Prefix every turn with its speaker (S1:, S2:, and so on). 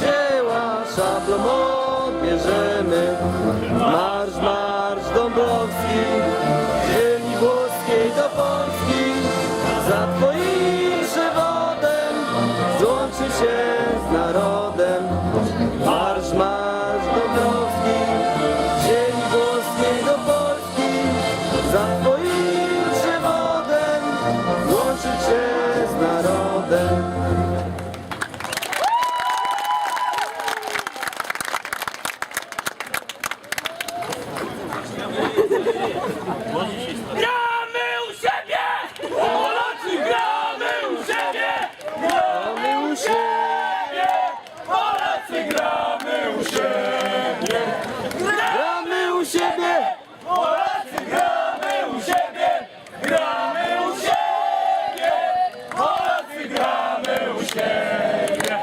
S1: dzieła szablom odbierzemy. Marsz, marsz Dąbrowski, z ziemi włoskiej do Polski, za twoim przewodem złączy się z narodem. Marsz, marsz Dąbrowski. siebie! Gramy u siebie! Polacy gramy u siebie! Gramy u siebie! Polacy gramy u siebie!